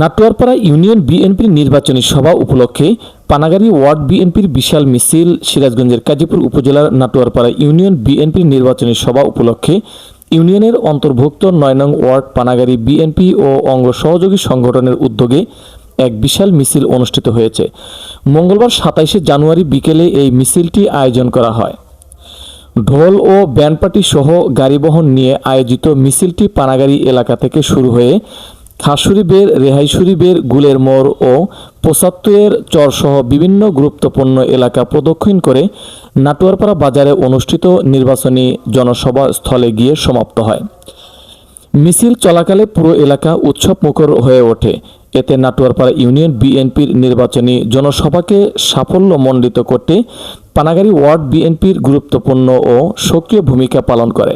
Natoarpara union বিএনপির নির্বাচনী সভা উপলক্ষে পানাগাড়ি ওয়ার্ড বিএনপির বিশাল মিছিল সিরাজগঞ্জের কাজীপুর উপজেলার নাটোয়ারপাড়া ইউনিয়ন বিএনপির নির্বাচনী সভা উপলক্ষে ইউনিয়নের অন্তর্ভুক্ত নয় নং ওয়ার্ড পানাগাড়ি বিএনপি ও অঙ্গ সহযোগী সংগঠনের উদ্যোগে এক বিশাল মিছিল অনুষ্ঠিত হয়েছে মঙ্গলবার সাতাইশে জানুয়ারি বিকেলে এই মিছিলটি আয়োজন করা হয় ঢোল ও ব্যান্ডপার্টি সহ গাড়িবহন নিয়ে আয়োজিত মিছিলটি পানাগাড়ি এলাকা থেকে শুরু হয়ে খাসুরিবের রেহাইসুরিবের গুলের মোড় ও পোসাত্তুয়ের চরসহ বিভিন্ন গুরুত্বপূর্ণ এলাকা প্রদক্ষিণ করে নাটোয়ারপাড়া বাজারে অনুষ্ঠিত নির্বাচনী জনসভা স্থলে গিয়ে সমাপ্ত হয় মিছিল চলাকালে পুরো এলাকা উৎসব মুখর হয়ে ওঠে এতে নাটোয়ারপাড়া ইউনিয়ন বিএনপির নির্বাচনী জনসভাকে সাফল্য মণ্ডিত করতে পানাগাড়ি ওয়ার্ড বিএনপির গুরুত্বপূর্ণ ও সক্রিয় ভূমিকা পালন করে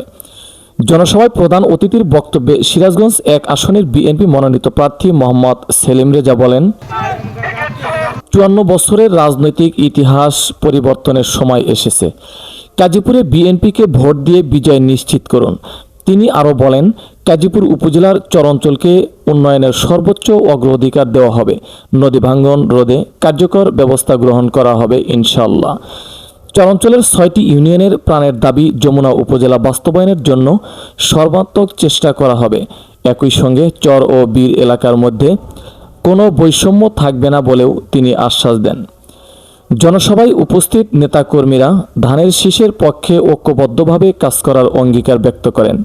জনসভায় প্রধান অতিথির বক্তব্যে সিরাজগঞ্জ এক আসনের বিএনপি মনোনীত প্রার্থী মোহাম্মদ সেলিম রেজা বলেন চুয়ান্ন বছরের রাজনৈতিক ইতিহাস পরিবর্তনের সময় এসেছে কাজীপুরে বিএনপিকে ভোট দিয়ে বিজয় নিশ্চিত করুন তিনি আরও বলেন কাজীপুর উপজেলার চরঞ্চলকে উন্নয়নের সর্বোচ্চ অগ্রাধিকার দেওয়া হবে নদী ভাঙ্গন রোধে কার্যকর ব্যবস্থা গ্রহণ করা হবে ইনশাল্লাহ চরাঞ্চলের ছয়টি ইউনিয়নের প্রাণের দাবি যমুনা উপজেলা বাস্তবায়নের জন্য সর্বাত্মক চেষ্টা করা হবে একই সঙ্গে চর ও বীর এলাকার মধ্যে কোনো বৈষম্য থাকবে না বলেও তিনি আশ্বাস দেন জনসভায় উপস্থিত নেতাকর্মীরা ধানের শীষের পক্ষে ঐক্যবদ্ধভাবে কাজ করার অঙ্গীকার ব্যক্ত করেন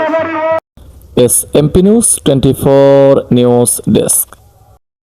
আমি is MP News 24 News Desk.